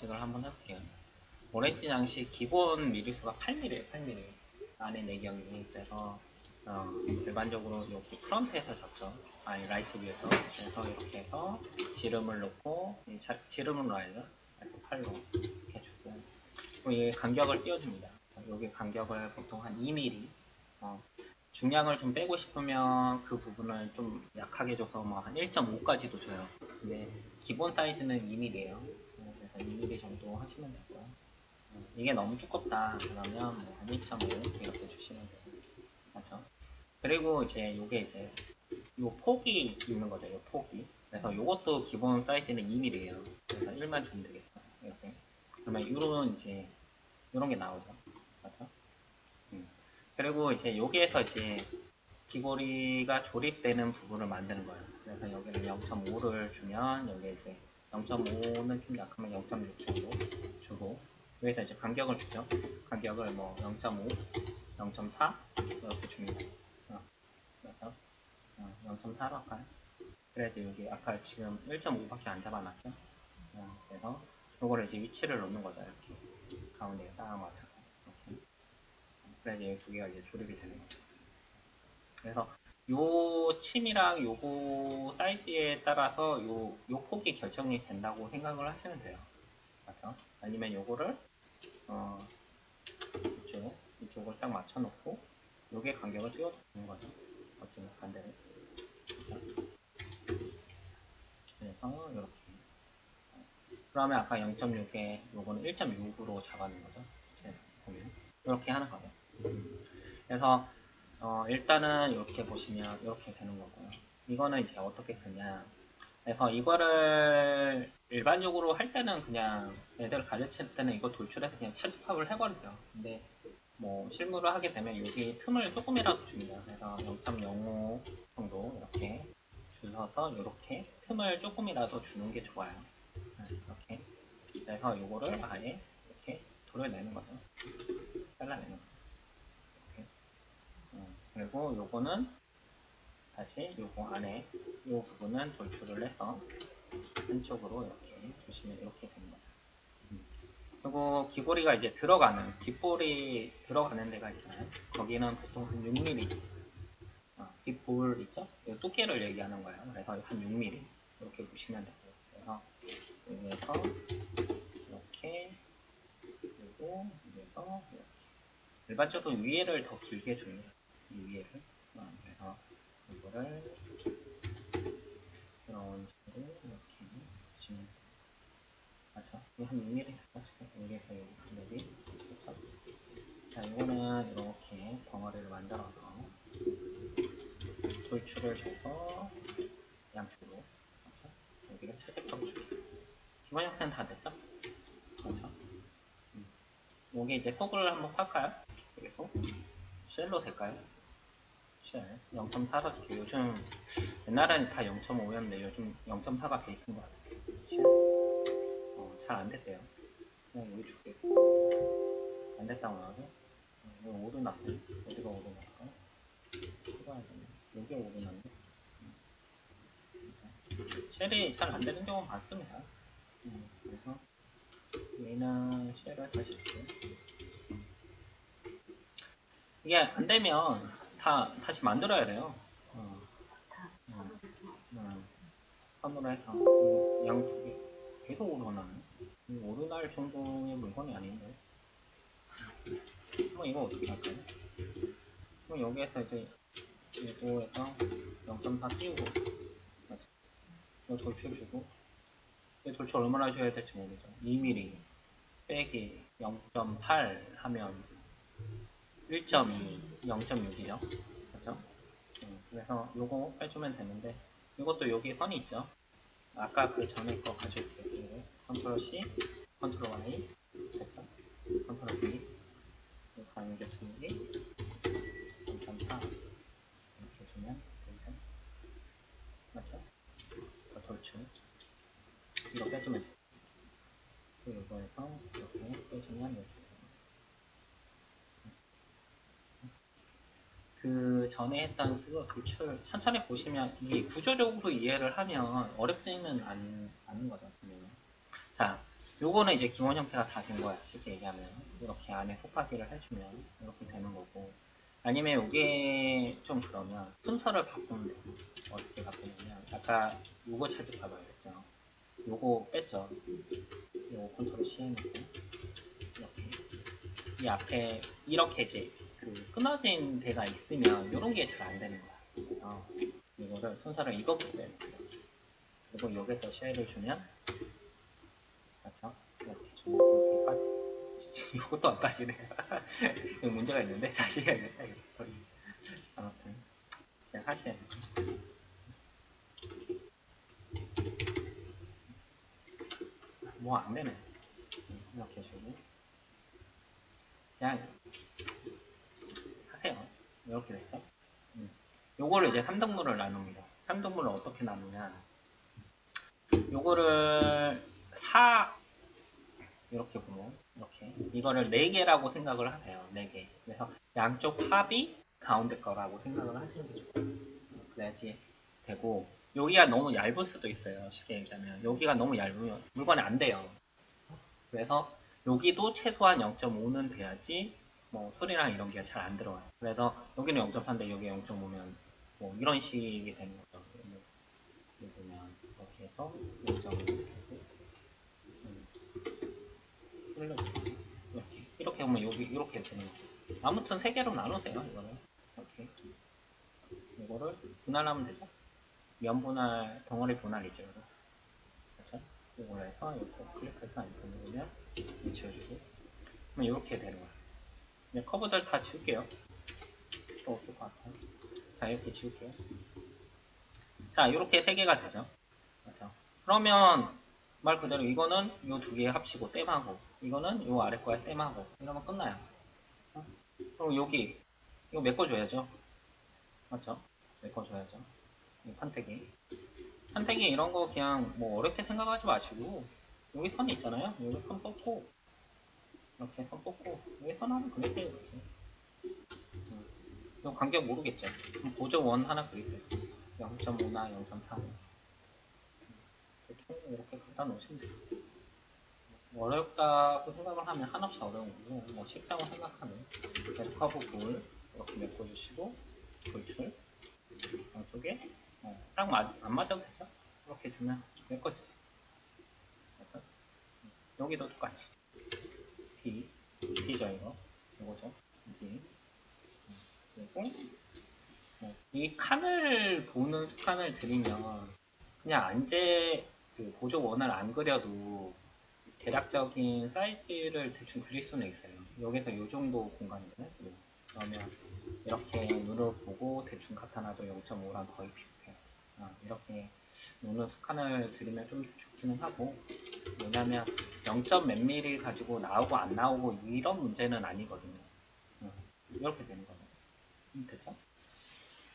제가 한번 해볼게요. 오렌지 장식 기본 미리수가 8mm예요, 8mm. 안에 내경이. 그래서 어, 일반적으로 여기 프런트에서 잡죠. 아니 라이트 위에서. 그래서 이렇게 해서 지름을 놓고 이 자- 놓아야죠. 이렇게 팔로 이렇게 주고 그리고 이 간격을 띄워줍니다. 여기 간격을 보통 한 2mm. 어, 중량을 좀 빼고 싶으면 그 부분을 좀 약하게 줘서 뭐 한 1.5까지도 줘요. 근데 기본 사이즈는 2mm예요. 그래서 2mm 정도 하시면 되고요. 어, 이게 너무 두껍다 그러면 뭐한 1.5 이렇게 주시면 돼요. 그리고 이제 요게 이제 요 폭이 있는 거죠. 요 폭이. 그래서 요것도 기본 사이즈는 2mm예요. 그래서 1만 주면 되겠죠. 이렇게. 그러면 요런 이제 요런 게 나오죠. 맞죠? 음. 그리고 이제 여기에서 이제 귀고리가 조립되는 부분을 만드는 거예요. 그래서 여기는 0.5를 주면 여기 이제 0.5는 좀 약하면 0.6 정도 주고 여기서 이제 간격을 주죠. 간격을 뭐 0.5, 0.4 이렇게 줍니다. 어, 그래서 어, 0.4로 할까요? 그래야지 여기 아까 지금 1.5밖에 안 잡아놨죠. 어, 그래서 이거를 이제 위치를 놓는 거죠. 이렇게 가운데에 딱 맞춰서 이렇게. 그래야지 두 개가 이제 조립이 되는 거죠. 그래서 요 침이랑 요거 사이즈에 따라서 요, 요 폭이 결정이 된다고 생각을 하시면 돼요. 맞죠? 아니면 요거를 어 이쪽 이쪽을 딱 맞춰놓고 요게 간격을 띄워주는 거죠. 어찌나 반대로. 그래서 이렇게. 그러면 아까 0.6에 요거는 1.6으로 잡아놓은 거죠. 보면 이렇게 하는 거죠. 그래서 어, 일단은 이렇게 보시면 이렇게 되는 거고요. 이거는 이제 어떻게 쓰냐. 그래서 이거를 일반적으로 할 때는 그냥 애들 가르칠 때는 이거 돌출해서 그냥 차집합을 해버리죠. 근데 뭐 실무를 하게 되면 여기 틈을 조금이라도 줍니다. 그래서 0.05 정도 이렇게 주셔서 이렇게 틈을 조금이라도 주는 게 좋아요. 네, 이렇게. 그래서 이거를 아예 이렇게 도려내는 거죠. 잘라내는 거죠. 그리고 요거는 다시 요거 안에 요 부분은 돌출을 해서 한쪽으로 이렇게 두시면 이렇게 됩니다. 음. 그리고 귀고리가 이제 들어가는 귓볼이 들어가는 데가 있잖아요. 거기는 보통 한 6mm 어, 귓볼 있죠? 이 두께를 얘기하는 거예요. 그래서 한 6mm 이렇게 보시면 되고 그래서 여기에서 이렇게 그리고 여기에서 이렇게 일반적으로 위에를 더 길게 줍니다. 이 위에를. 어, 그래서 이거를 이런 식으로 이렇게 돼요. 맞죠? 한 6mm 될까? 여기에서 여기, 여기. 그쵸? 자, 이거는 이렇게 덩어리를 만들어서 돌출을 줘서 양쪽으로. 맞죠? 여기를 채집하고 줄게요. 기본 형태는 다 됐죠? 그렇죠? 음. 여기 이제 속을 한번 팔까요? 그리고 쉘로 될까요? 쉘 0.4가 줄게요. 요즘 옛날에는 다 0.5였는데 요즘 0.4가 베이스인 것 같아요. 쉘 어, 잘안 됐대요. 그냥 여기 줄게요. 안 됐다고 나와서 어, 여기 오류 났어요. 어디가 오류 났을까? 해봐야겠네. 여기 오류 났네. 음. 쉘이 잘 안 되는 경우가 많습니다. 음, 그래서 얘는 쉘을 다시 줄게요. 이게 안 되면 다 다시 만들어야 돼요. 어. 어. 해서 양두 개 계속 오르나요? 오르날 정도의 물건이 아닌데. 그럼 이거 어떻게 할까요? 그럼 여기에서 이제 이거에서 0.4 띄우고 맞죠? 이거 돌출 주고 이 돌출 얼마나 하셔야 될지 모르죠. 2mm 빼기 0.8 하면 1.2, 0.6이죠. 그렇죠? 음, 그래서 요거 빼주면 되는데 이것도 여기 선이 있죠. 아까 그 전에 거 가져올게요. 이거 컨트롤 C, 컨트롤 Y, 됐죠? 컨트롤 V, 두기, 0.4 이렇게 주면 되죠. 맞죠? 더 돌출. 이거 빼주면 돼요. 그리고 이거에서 이렇게 빼주면 이렇게 됩니다. 그 전에 했던 그거 돌출 천천히 보시면 이게 구조적으로 이해를 하면 어렵지는 않, 않은 거죠. 분명히. 자, 요거는 이제 기본 형태가 다 된 거야. 실제 얘기하면. 이렇게 안에 속박이를 해주면 이렇게 되는 거고. 아니면 이게 좀 그러면 순서를 바꾸면 돼요. 어떻게 바꾸냐면 아까 요거 찾을까 봐야겠죠. 요거 뺐죠. 요거 컨트롤 C 해놓고 이렇게 이 앞에 이렇게 이제 그 끊어진 데가 있으면 이런 게 잘 안 되는 거야. 어, 이거를 순서를 이거부터 해볼게요. 그리고 여기서 쉘을 주면 맞죠? 이렇게 주면 이렇게 빠 이것도 안 빠지네. 이거 문제가 있는데 다시 해야겠다. 아무튼 그냥 할수 있는 거. 뭐안 되네. 이렇게 해주고 그냥. 이렇게 됐죠? 음. 요거를 이제 3등분을 나눕니다. 3등분을 어떻게 나누냐? 요거를 4 이렇게 보면 이렇게 이거를 4개라고 생각을 하세요. 4개. 그래서 양쪽 합이 가운데 거라고 생각을 하시는 게 좋아요. 그래야지 되고 여기가 너무 얇을 수도 있어요. 쉽게 얘기하면 여기가 너무 얇으면 물건이 안 돼요. 그래서 여기도 최소한 0.5는 돼야지 뭐 술이랑 이런 게 잘 안 들어와요. 그래서 여기는 0.3인데 여기 0.5면 뭐 이런 식이 되는 거죠. 여기 보면 이렇게 해서 0.5 주고 음, 이렇게 이렇게 보면 여기 이렇게 되는 거죠. 아무튼 세 개로 나누세요. 이거를 이렇게 이거를 분할하면 되죠. 면 분할, 덩어리 분할이죠. 이거. 그렇죠? 이걸 해서 이렇게 클릭해서 이렇게 누르면 지워주고 그럼 이렇게 되는 거예요. 이제 커브들 다 지울게요. 또 어떨 것 같아요? 자 이렇게 지울게요. 자 이렇게 세 개가 되죠. 그렇죠? 그러면 말 그대로 이거는 이 두 개 합치고 땜하고 이거는 이 아래 거에 땜하고 이러면 끝나요. 어? 그리고 여기 이거 메꿔줘야죠. 맞죠? 메꿔줘야죠. 이 판때기. 판때기 이런 거 그냥 뭐 어렵게 생각하지 마시고 여기 선이 있잖아요. 여기 선 뽑고 이렇게 선 뽑고 여기 선 하나 그릴게요. 이렇게. 음. 이거 간격 모르겠죠. 그럼 보조 원 하나 그릴게요. 0.5나 0.3. 대충 이렇게 갖다 놓으시면 돼요. 어렵다고 생각을 하면 한없이 어려운 거고 뭐 쉽다고 생각하면 데스커브 볼 이렇게 메꿔주시고 돌출 양쪽에 어, 딱 맞, 안 맞아도 되죠? 이렇게 주면 메꿔지죠. 그래서 여기도 똑같이 D, D죠 이거 이거죠 D 그리고 어, 이 칸을 보는 습관을 들이면 그냥 안제 그 보조 원을 안 그려도 대략적인 사이즈를 대충 그릴 수는 있어요. 여기서 이 정도 공간이잖아요. 그러면 이렇게 눈을 보고 대충 갖다놔도 0.5랑 거의 비슷해요. 아, 이렇게 눈을 스칸을 들이면 좀 좋기는 하고 왜냐면 0. 몇 미리 가지고 나오고 안 나오고 이런 문제는 아니거든요. 음, 이렇게 되는 거죠. 음, 됐죠?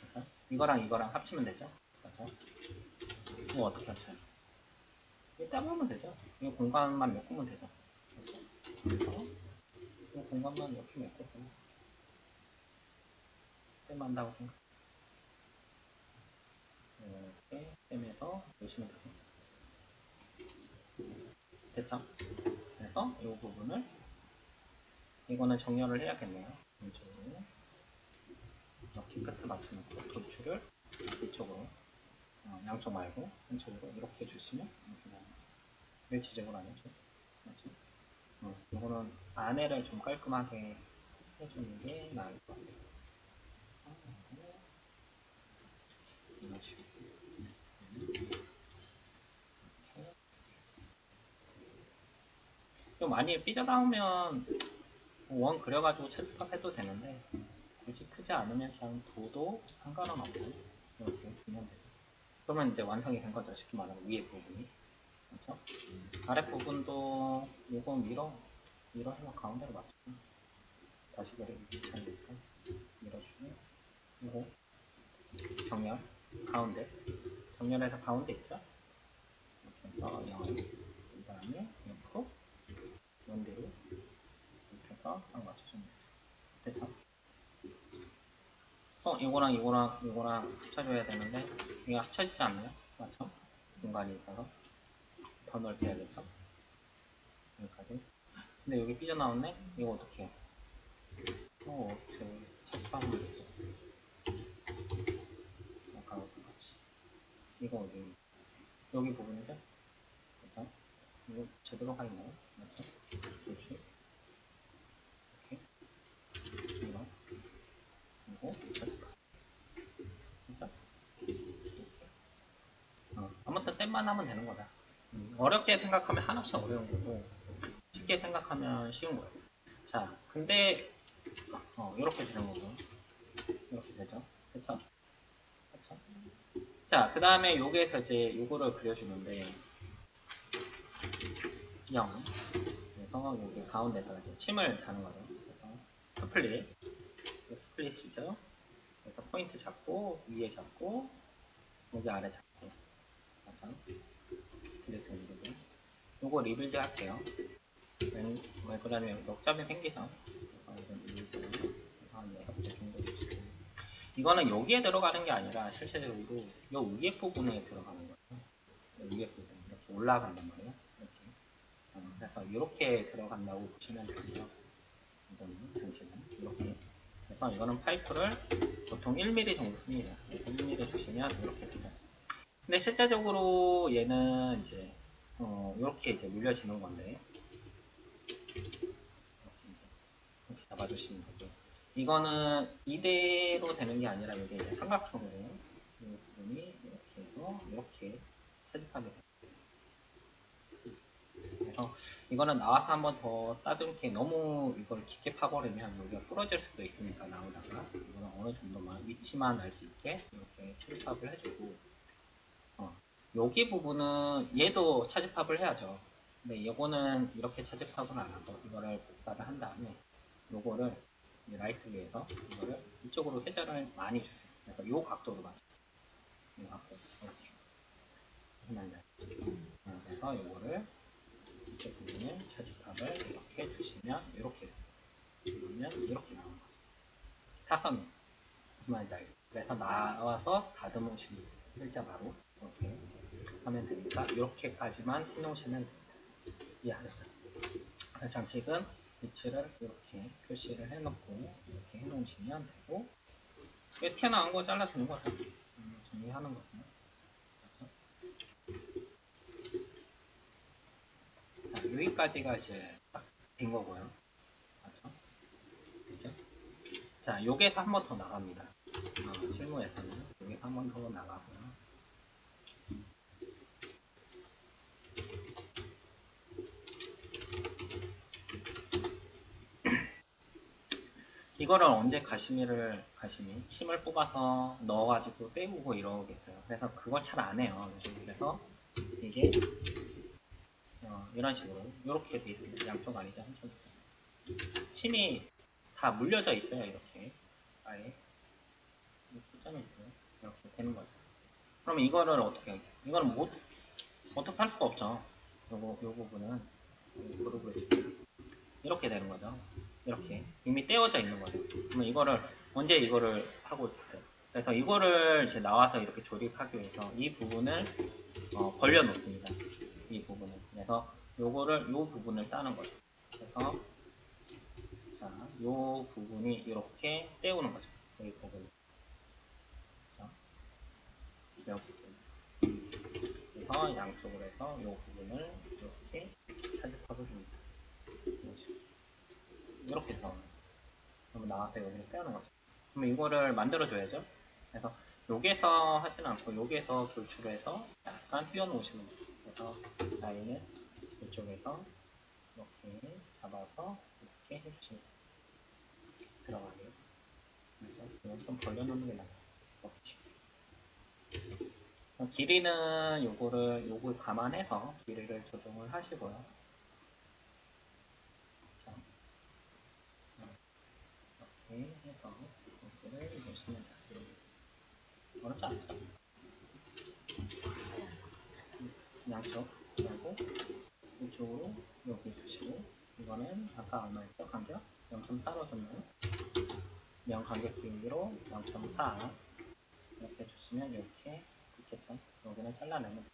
그렇죠? 이거랑 이거랑 합치면 되죠? 그렇죠? 이거 어떻게 합쳐요? 이거 떼보면 되죠? 이 공간만 메꾸면 되죠? 그렇죠? 이 공간만 이렇게 메꾸고 떼만다고 생각. 이렇게 떼면서 놓으시면 돼요. 됐죠? 그래서 이 부분을 이거는 정렬을 해야겠네요. 이쪽으로 이렇게 끝에 맞춰놓고 돌출을 이쪽으로 어, 양쪽 말고 한쪽으로 이렇게 주시면 이렇게 나옵니다. 왜 지적을 안 해줘? 맞지? 어, 이거는 안에를 좀 깔끔하게 해주는 게 나을 것 같아요. 이런 식으로. 좀 많이 삐져나오면 원 그려가지고 채집합 해도 되는데 굳이 크지 않으면 그냥 도도 상관은 없고 이렇게 주면 되죠. 그러면 이제 완성이 된 거죠. 쉽게 말하면 위에 부분이. 그렇죠? 아래 부분도 이거 밀어 밀어 해서 가운데로 맞춰. 다시 그리기 귀찮으니까 밀어주고 이거 정렬 가운데 정렬해서 가운데 있죠? 이렇게 해서 0, 그 다음에 옆으로 원대로 이렇게 해서 딱 맞춰주면. 됐죠? 어, 이거랑 이거랑 이거랑 합쳐줘야 되는데 이게 합쳐지지 않나요? 맞죠? 공간이 있어서 더 넓혀야겠죠? 여기까지. 근데 여기 삐져나왔네? 이거 어떻게 해? 어, 어떻게 착각하면 되지? 아까 같이. 이거 어디? 여기 부분이죠? 이거 제대로 가 있나요? 맞죠? 그렇지? 이렇게. 이거. 이거. 착각. 진짜? 어, 아무튼 땜만 하면 되는 거다. 음, 어렵게 생각하면 한없이 어려운 거고 쉽게 생각하면 쉬운 거예요. 자, 근데 어, 이렇게 되는 거고 이렇게 되죠. 그쵸? 그쵸? 자, 그 다음에 여기에서 이제 요거를 그려주는데 0 그래서 여기 가운데다가 이제 침을 다는 거죠. 그래서 스플릿 스플릿이죠. 그래서 포인트 잡고 위에 잡고 여기 아래 잡고 맞죠? 딜리트 누르고 요거 리빌드 할게요. 왜, 왜 그러냐면 역점이 생기죠. 그래서 이건 리빌드 한 6개 정도 주시고 이거는 여기에 들어가는 게 아니라 실제적으로 요 위에 부분에 들어가는 거예요. 요 위에 부분 이렇게 올라간단 말이에요. 그래서 이렇게 들어간다고 보시면 되고요. 이거는 당신은 이렇게. 그래서 이거는 파이프를 보통 1mm 정도 씁니다. 1mm 주시면 이렇게 되죠. 근데 실제적으로 얘는 이제 어, 이렇게 이제 물려지는 건데 이렇게 이렇게 잡아주시면 되고 이거는 이대로 되는 게 아니라 이게 이제 삼각형으로 이 부분이 이렇게 해서 이렇게 채집하게 돼요. 그래서 이거는 나와서 한번 더 따듬게 너무 이걸 깊게 파버리면 여기가 부러질 수도 있으니까 나오다가 이거는 어느 정도만 위치만 알 수 있게 이렇게 채집합을 해주고 어, 여기 부분은 얘도 차집합을 해야죠. 근데 이거는 이렇게 차집합을 안 하고 이거를 복사를 한 다음에 요거를 이 라이트 위에서 이거를 이쪽으로 회전을 많이 주세요. 그래서 요 각도로 맞춰. 요 각도. 그래서 요거를 이쪽 부분에 차집합을 이렇게 해주시면 이렇게 그러면 이렇게 나오는 거죠. 사선 말다 그래서 나와서 다듬으시면 일자 바로 이렇게 하면 되니까 이렇게까지만 해놓으시면 됩니다. 이해하셨죠? 장식은 위치를 이렇게 표시를 해놓고 이렇게 해놓으시면 되고 이게 튀어나온 거 잘라주는 거죠. 음, 정리하는 거죠. 자, 여기까지가 이제 딱된 거고요. 맞죠? 그죠? 자, 여기에서 한 번 더 나갑니다. 어, 실무에서는 여기서 한 번 더 나가고요. 이거를 언제 가시미를 가시미 침을 뽑아서 넣어가지고 떼우고 이러겠어요. 그래서 그걸 잘 안 해요. 그래서 이게 어, 이런 식으로 이렇게 돼 있습니다. 양쪽 아니죠 한쪽. 침이 다 물려져 있어요. 이렇게 아예 있어요. 이렇게 되는 거죠. 그럼 이거를 어떻게? 이거는 못 어떻게 할 수가 없죠. 요거 요 부분은. 이렇게 되는 거죠. 이렇게 이미 떼어져 있는 거죠. 그러면 이거를 언제 이거를 하고 있어요? 그래서 이거를 이제 나와서 이렇게 조립하기 위해서 이 부분을 어, 벌려 놓습니다. 이 부분을 그래서 요거를 요 부분을 따는 거죠. 그래서 자, 요 부분이 이렇게 떼우는 거죠. 이 부분. 자, 이렇게. 그래서 양쪽으로 해서 요 부분을 이렇게 차집하고 줍니다. 이렇게 거예요. 그러면 나와서 여기를 빼는 거죠. 그러면 이거를 만들어줘야죠. 그래서 여기에서 하진 않고 여기에서 돌출해서 약간 띄워놓으시면 돼요. 그래서 라인을 이쪽에서 이렇게 잡아서 이렇게 해주시면 돼요. 들어가게. 그래서 이건 좀 벌려놓는 게 나아요. 길이는 요거를 요걸 감안해서 길이를 조정을 하시고요. 자, 이렇게 해서 여기를 보시면 돼요. 어렵지 않죠? 양쪽 그리고 이쪽으로 여기 주시고 이거는 아까 얼마였죠? 간격? 0.4로 줬나요? 명 간격 비기로 0.4 이렇게 주시면 이렇게 있겠죠? 여기는 잘라내면.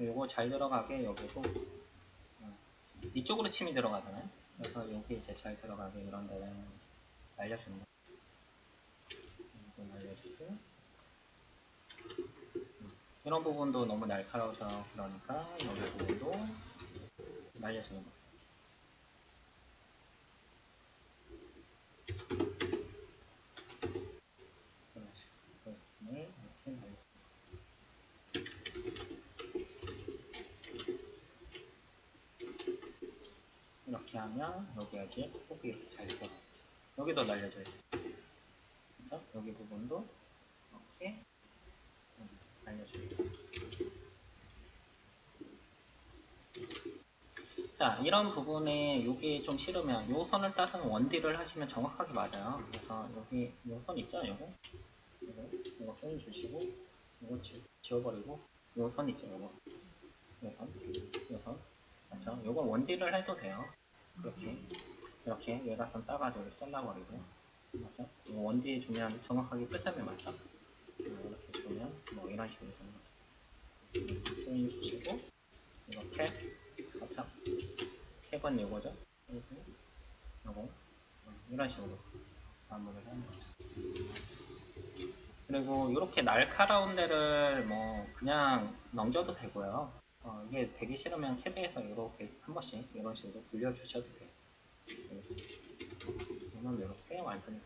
요거 잘 들어가게 여기도 어, 이쪽으로 침이 들어가잖아요. 그래서 여기 이제 잘 들어가게 이런 데는 날려주는 거. 이거 날려주고 음, 이런 부분도 너무 날카로워서 그러니까 여기 부분도 날려주는 거. 이런 식으로 부분을 이렇게 하면 이제 폭이 이렇게 잘 들어가. 여기도 날려줘야지. 그죠? 여기 부분도 이렇게 음, 날려줍니다. 자, 이런 부분에 여기 좀 싫으면 요 선을 따른 원딜을 하시면 정확하게 맞아요. 그래서 여기 요 선 있죠? 요거? 이거, 이거 조인 주시고 지, 지워버리고 요 선 있죠? 요거 요 선, 요 선. 맞죠? 요건 원딜을 해도 돼요. 이렇게 이렇게 외곽선 따가지고 이렇게 잘라버리고 맞죠? 원딜 주면 정확하게 끝점에 맞죠? 어, 이렇게 주면 뭐 이런 식으로 되는 거죠. 조인 주시고 캡 맞죠? 캡은 요거죠? 요거 어, 이런 식으로 마무리를 하는 거죠. 그리고 이렇게 날카로운 데를 뭐 그냥 넘겨도 되고요. 어, 이게 되기 싫으면 캡에서 이렇게 한 번씩 이런 식으로 굴려주셔도 돼요. 이렇게. 이건 이렇게 완전히